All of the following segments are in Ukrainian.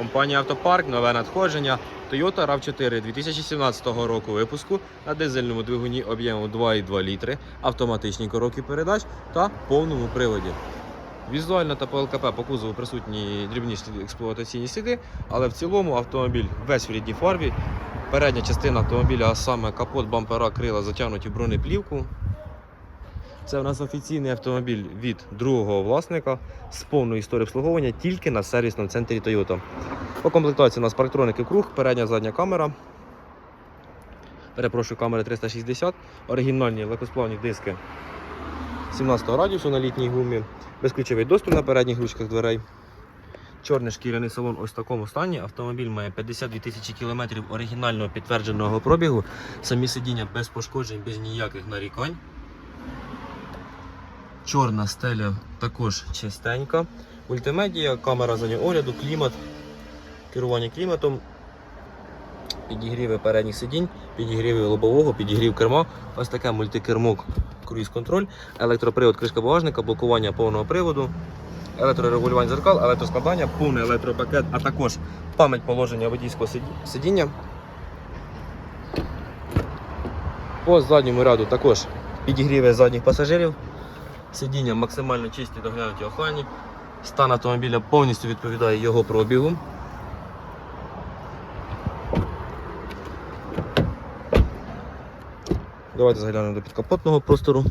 Компанія Автопарк, нове надходження. Toyota RAV4 2017 року випуску на дизельному двигуні об'ємом 2,2 літри, автоматичній коробці передач та повному приводі. Візуально та по ЛКП по кузову присутні дрібні експлуатаційні сліди, але в цілому автомобіль весь в рідній фарбі. Передня частина автомобіля, а саме капот, бампера, крила затягнуті бронеплівку. Це у нас офіційний автомобіль від другого власника з повною історією обслуговування тільки на сервісному центрі Toyota. По комплектації у нас парктроники круг, передня задня камера. Перепрошую, камери 360, оригінальні легкосплавні диски 17 радіусу на літній гумі, безключовий доступ на передніх ручках дверей. Чорний шкіряний салон ось в такому стані. Автомобіль має 52 тисячі кілометрів оригінального підтвердженого пробігу. Самі сидіння без пошкоджень, без ніяких нарікань. Чорна стеля також чистенька. Мультимедія, камера заднього огляду, клімат, керування кліматом, підігріви передніх сидінь, підігріви лобового, підігрів керма. Ось таке мультикермо, круїз-контроль, електропривод, кришка багажника, блокування повного приводу, електрорегулювання зеркал, електроскладання, повний електропакет, а також пам'ять положення водійського сидіння. По задньому ряду також підігріви задніх пасажирів. Сидіння максимально чисті, доглянуті охайні. Стан автомобіля повністю відповідає його пробігу. Давайте заглянемо до підкапотного простору.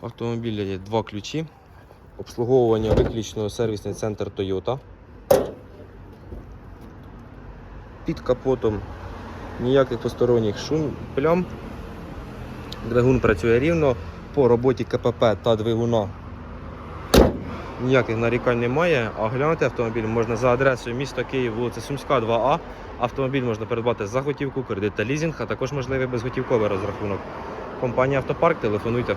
В автомобіля є два ключі. Обслуговування виключно сервісний центр Toyota. Під капотом ніяких посторонніх шум плям. Двигун працює рівно. По роботі КПП та двигуна ніяких нарікань немає. А глянути автомобіль можна за адресою міста Київ, вулиця Сумська, 2А. Автомобіль можна придбати за готівку, кредит та лізинг, а також можливий безготівковий розрахунок. Компанія Автопарк, телефонуйте.